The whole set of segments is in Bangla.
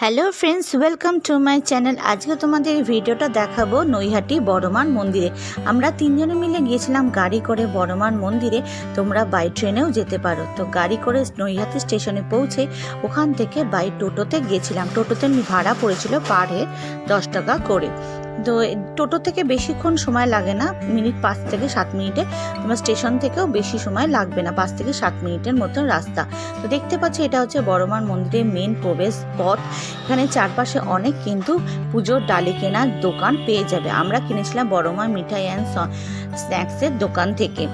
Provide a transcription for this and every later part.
Hello friends welcome to my channel আজকে তোমাদের এই ভিডিওটা দেখাবো নৈহাটি বড়মান মন্দিরে। আমরা তিনজনে মিলে গিয়েছিলাম গাড়ি করে বড়মান মন্দিরে। তোমরা বাই ট্রেনেও যেতে পারো। তো গাড়ি করে নৈহাটি স্টেশনে পৌঁছে ওখান থেকে বাই টোটোতে গিয়েছিলাম। টোটোতে ভাড়া পড়েছিল পার হেড দশ টাকা করে। তো টোটো থেকে বেশিক্ষণ সময় লাগে না, মিনিট পাঁচ থেকে সাত মিনিটে তোমার স্টেশন থেকেও বেশি সময় লাগবে না, পাঁচ থেকে সাত মিনিটের মতো রাস্তা। তো দেখতে পাচ্ছি এটা হচ্ছে বড়মান মন্দিরের মেন প্রবেশ পথ। এখানে চারপাশে অনেক কিন্তু পুজোর ডালি কেনার দোকান পেয়ে যাবে। আমরা কিনেছিলাম বড়মা মিঠাই অ্যান্ড স্ন্যাক্সের দোকান থেকে।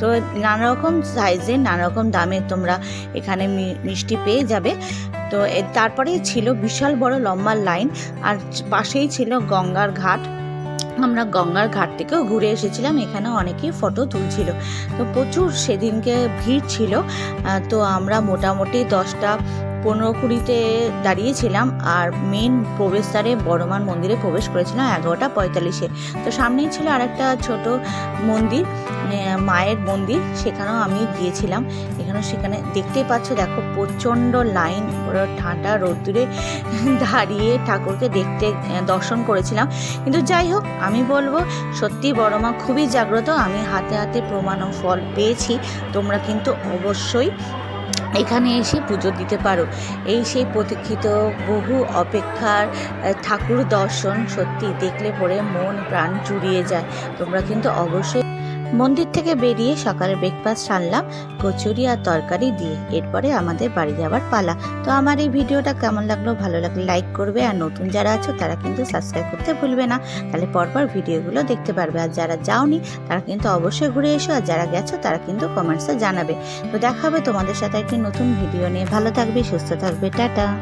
তো নানা রকম সাইজের নানা রকম দামে তোমরা এখানে মিষ্টি পেয়ে যাবে। তো তারপরে ছিল বিশাল বড় লম্বা লাইন আর পাশেই ছিল গঙ্গার ঘাট। আমরা গঙ্গার ঘাট থেকেও ঘুরে এসেছিলাম এখানে অনেকেই ফটো তুলছিল। তো প্রচুর সেদিনকে ভিড় ছিল। তো আমরা মোটামুটি দশটা পনেরো কুড়িতে দাঁড়িয়েছিলাম আর মেন প্রবেশদ্বারে বড়মান মন্দিরে প্রবেশ করেছিলাম এগারোটা পঁয়তাল্লিশে। তো সামনেই ছিল আরেকটা ছোট মন্দির মায়ের মন্দির, সেখানেও আমি গিয়েছিলাম। এখানেও সেখানে দেখতেই পাচ্ছ, দেখো প্রচণ্ড লাইন ঠান্ডা রোদ্দুরে দাঁড়িয়ে ঠাকুরকে দেখতে দর্শন করেছিলাম। কিন্তু যাই হোক, আমি বলব সত্যি বড় মা খুবই জাগ্রত। আমি হাতে হাতে প্রমাণ ফল পেয়েছি। তোমরা কিন্তু অবশ্যই এখানে এসে পুজো দিতে পারো। এই সেই প্রতীক্ষিত বহু অপেক্ষার ঠাকুর দর্শন সত্যি দেখলে পরে মন প্রাণ জুড়িয়ে যায়। তোমরা কিন্তু অবশ্যই মন্দির থেকে বেরিয়ে সকালে ব্রেকফাস্ট আনলাম, কচুরি আর তরকারি দিয়ে। এরপরে আমাদের বাড়ি যাওয়ার পালা। তো আমার এই ভিডিওটা কেমন লাগল, ভালো লাগলে লাইক করবে। আর নতুন যারা আছো, তারা কিন্তু সাবস্ক্রাইব করতে ভুলবে না। তাহলে পরপর ভিডিওগুলো দেখতে পারবে। আর যারা যাওনি, তারা কিন্তু অবশ্যই ঘুরে এসো। আর যারা গেছো, তারা কিন্তু কমেন্টসে জানাবে। তো দেখা হবে তোমাদের সাথে একটি নতুন ভিডিও নিয়ে। ভালো থাকবে, সুস্থ থাকবে। টাটা।